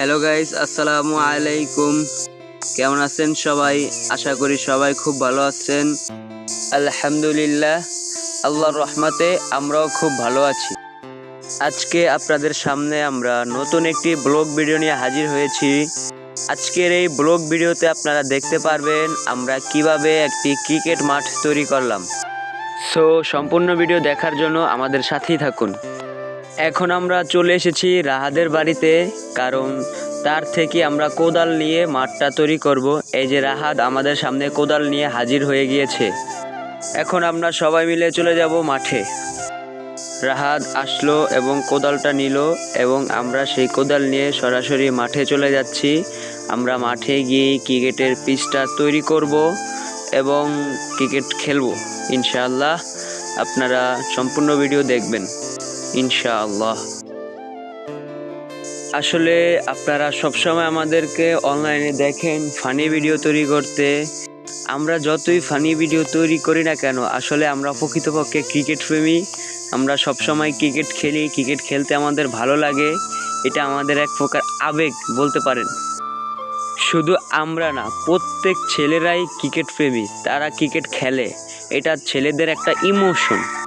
Hello guys আসসালামু আলাইকুম কেমন আছেন সবাই? আশা করি সবাই খুব ভালো আছেন। আলহামদুলিল্লাহ। আল্লাহর রহমতে আমরাও খুব ভালো আছি। আজকে আপনাদের সামনে আমরা নতুন একটি ব্লগ ভিডিও নিয়ে হাজির হয়েছি। আজকের এই ব্লগ ভিডিওতে আপনারা দেখতে পারবেন আমরা কীভাবে একটি ক্রিকেট মাঠ তৈরি করলাম। সো সম্পূর্ণ ভিডিও দেখার জন্য আমাদের সাথেই থাকুন। এখন আমরা চলে এসেছি রাহাদের বাড়িতে, কারণ তার থেকে আমরা কোদাল নিয়ে মাঠটা তৈরি করব। এই যে রাহাত আমাদের সামনে কোদাল নিয়ে হাজির হয়ে গিয়েছে। এখন আমরা সবাই মিলে চলে যাব মাঠে। রাহাত আসলো এবং কোদালটা নিল এবং আমরা সেই কোদাল নিয়ে সরাসরি মাঠে চলে যাচ্ছি। আমরা মাঠে গিয়ে ক্রিকেটের পিচটা তৈরি করব এবং ক্রিকেট খেলব। ইনশাআল্লাহ আপনারা সম্পূর্ণ ভিডিও দেখবেন। ইনশাআল্লাহ। আসলে আপনারা সবসময় আমাদেরকে অনলাইনে দেখেন, ফানি ভিডিও তৈরি করতে। আমরা যতই ফানি ভিডিও তৈরি করি না কেন, আসলে আমরা প্রকৃতপক্ষে ক্রিকেট প্রেমী। আমরা সবসময় ক্রিকেট খেলি, ক্রিকেট খেলতে আমাদের ভালো লাগে। এটা আমাদের এক প্রকার আবেগ বলতে পারেন। শুধু আমরা না, প্রত্যেক ছেলেরাই ক্রিকেট প্রেমী, তারা ক্রিকেট খেলে। এটা ছেলেদের একটা ইমোশন।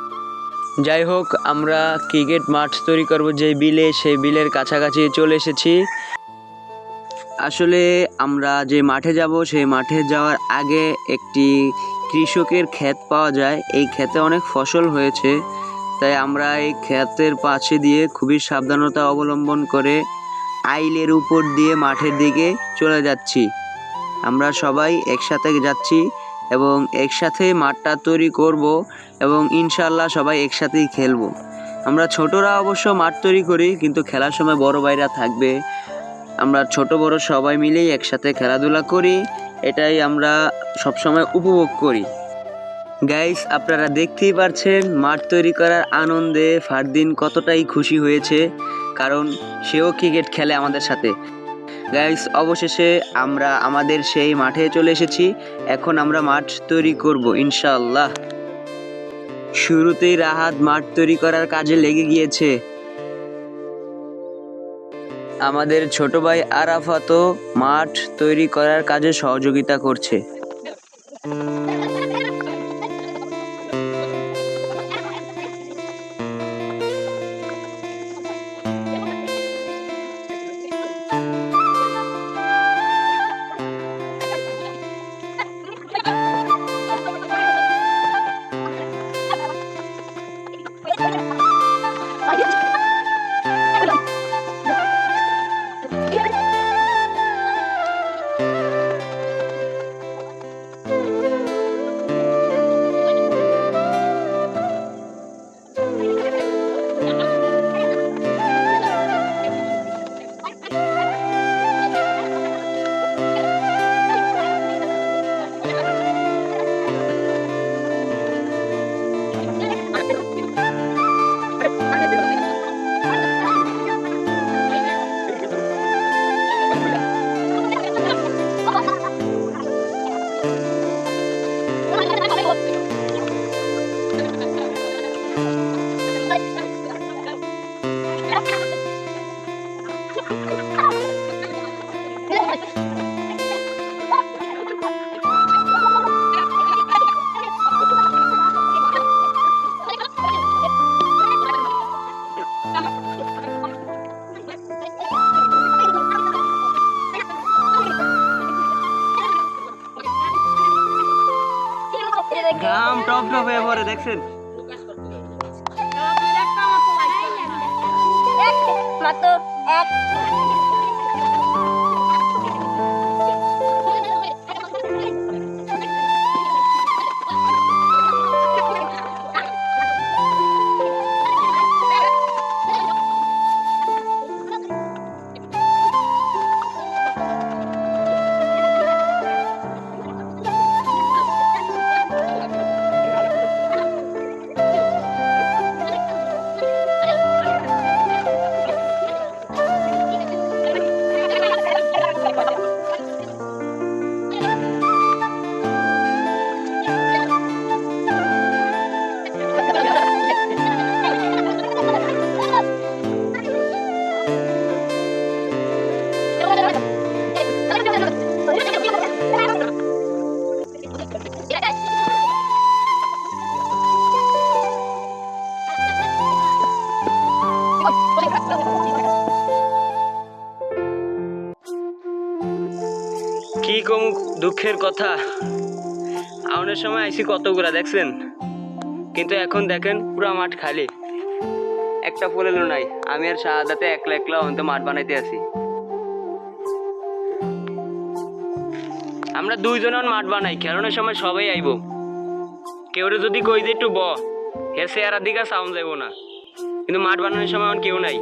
যাই হোক আমরা ক্রিকেট মাঠ তৈরি করব যে বিলে, সেই বিলের কাছাকাছি চলে এসেছি। আসলে আমরা যে মাঠে যাব, সেই মাঠে যাওয়ার আগে একটি কৃষকের ক্ষেত পাওয়া যায়। এই ক্ষেতে অনেক ফসল হয়েছে, তাই আমরা এই ক্ষেতের পাশে দিয়ে খুবই সাবধানতা অবলম্বন করে আইলের উপর দিয়ে মাঠের দিকে চলে যাচ্ছি। আমরা সবাই একসাথে যাচ্ছি। এবং একসাথে মাঠটা তৈরি করব এবং ইনশাল্লাহ সবাই একসাথেই খেলব। আমরা ছোটরা অবশ্য মাঠ তৈরি করি, কিন্তু খেলার সময় বড় ভাইরা থাকবে। আমরা ছোট বড় সবাই মিলেই একসাথে খেলাধুলা করি, এটাই আমরা সবসময় উপভোগ করি। গাইস আপনারা দেখতেই পারছেন মাঠ তৈরি করার আনন্দে ফারদিন কতটাই খুশি হয়েছে, কারণ সেও ক্রিকেট খেলে আমাদের সাথে। গাইস অবশেষে আমরা আমাদের সেই মাঠে চলে এসেছি। এখন আমরা মাঠ তৈরি করব ইনশাল্লাহ শুরুতেই রাহাত মাঠ তৈরি করার কাজে লেগে গিয়েছে। আমাদের ছোট ভাই আরাফাতও মাঠ তৈরি করার কাজে সহযোগিতা করছে। ঘাম টপ টপ হয়ে পড়ে দেখছেন? X. এক দুঃখের কথা? আউনের সময় আইসি কতগুলা, দেখছেন? কিন্তু এখন দেখেন পুরো মাঠ খালি। একটা ফুলেলো নাই। আমি আর শাহাদাতে একলা একলা অন্ত মাঠ বানাইতে আছি। আমরা দুইজন মাঠ বানাই খেলানোর সময় সবাই আইব। কেউ যদি কই যে একটু ব হে চেয়ারার দিকে সাউন্ড যাইব না। কিন্তু মাঠ বানানোর সময় এখন কেউ নাই।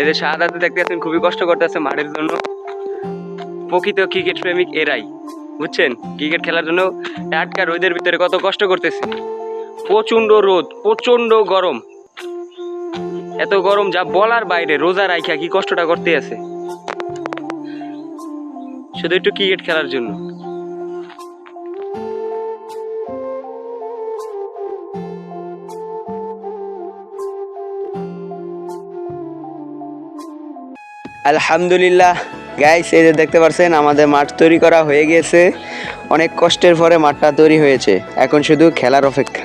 এই যে শাহাদাতে দেখতে পাচ্ছেন, খুবই কষ্ট করতেছে মাঠের জন্য। প্রকৃত ক্রিকেট প্রেমিক এরাই, বুঝছেন? ক্রিকেট খেলার জন্য টাটকা রোদের ভিতরে কত কষ্ট করতেছে। প্রচণ্ড রোদ প্রচণ্ড গরম। এত গরম যা বলার বাইরে, রোজা রাইখা কি কষ্টটা করতে আছে। শুধু একটু ক্রিকেট খেলার জন্য। আলহামদুলিল্লাহ। গাইস এই যে দেখতে পাচ্ছেন আমাদের মাঠ তৈরি করা হয়ে গেছে অনেক কষ্টের পরে মাঠটা তৈরি হয়েছে। এখন শুধু খেলার অপেক্ষা।